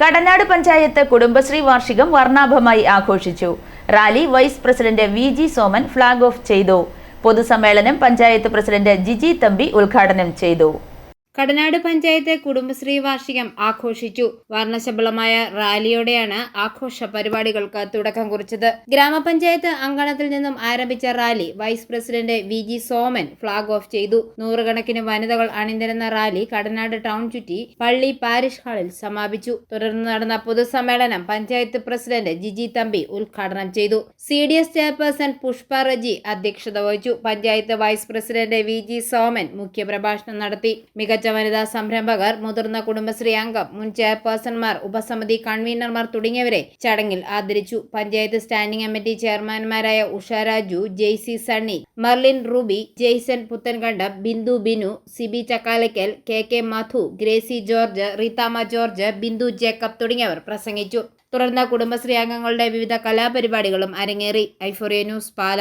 കടനാട് പഞ്ചായത്ത് കുടുംബശ്രീ വാർഷികം വർണാഭമായി ആഘോഷിച്ചു. Rally vice president V G Soman flag off ചെയ്തു. പൊതുസമ്മേളനം പഞ്ചായത്ത് പ്രസിഡന്റ് ജിജി തമ്പി ഉദ്ഘാടനം ചെയ്തു. കടനാട് പഞ്ചായത്ത് കുടുംബശ്രീ വാർഷികം ആഘോഷിച്ചു. വർണശബളമായ റാലിയോടെയാണ് ആഘോഷ പരിപാടികൾക്ക് തുടക്കം കുറിച്ചത്. ഗ്രാമപഞ്ചായത്ത് അങ്കണത്തിൽ നിന്നും ആരംഭിച്ച rally vice president V G Soman flag off ചെയ്തു. നൂറുകണക്കിന് വനിതകൾ അണിനിരുന്ന റാലി കടനാട് ടൗൺ ചുറ്റി പള്ളി പാരിഷ് ഹാളിൽ സമാപിച്ചു. തുടർന്ന് നടന്ന പൊതുസമ്മേളനം പഞ്ചായത്ത് പ്രസിഡന്റ് ജിജി തമ്പി ഉദ്ഘാടനം ചെയ്തു. C D S chairperson Pushpa Reji അധ്യക്ഷത വഹിച്ചു. Panchayat vice president V G Soman മുഖ്യപ്രഭാഷണം നടത്തി. മികച്ച വനിതാ സംരംഭകർ മുതിർന്ന കുടുംബശ്രീ അംഗം മുൻ ചെയർപേഴ്സൺമാർ ഉപസമിതി കൺവീനർമാർ തുടങ്ങിയവരെ ചടങ്ങിൽ ആദരിച്ചു. പഞ്ചായത്ത് സ്റ്റാൻഡിംഗ് കമ്മിറ്റി ചെയർമാൻമാരായ ഉഷ രാജു ജെയ്സി സണ്ണി മെർലിൻ റൂബി ജെയ്സൺ പുത്തൻകണ്ടം ബിന്ദു ബിനു സിബി ചക്കാലയ്ക്കൽ കെ കെ മധു ഗ്രേസി ജോർജ് റീതാമ ജോർജ് ബിന്ദു ജേക്കബ് തുടങ്ങിയവർ പ്രസംഗിച്ചു. തുടർന്ന് കുടുംബശ്രീ അംഗങ്ങളുടെ വിവിധ കലാപരിപാടികളും അരങ്ങേറി. ഐഫോറിയ ന്യൂസ് പാല.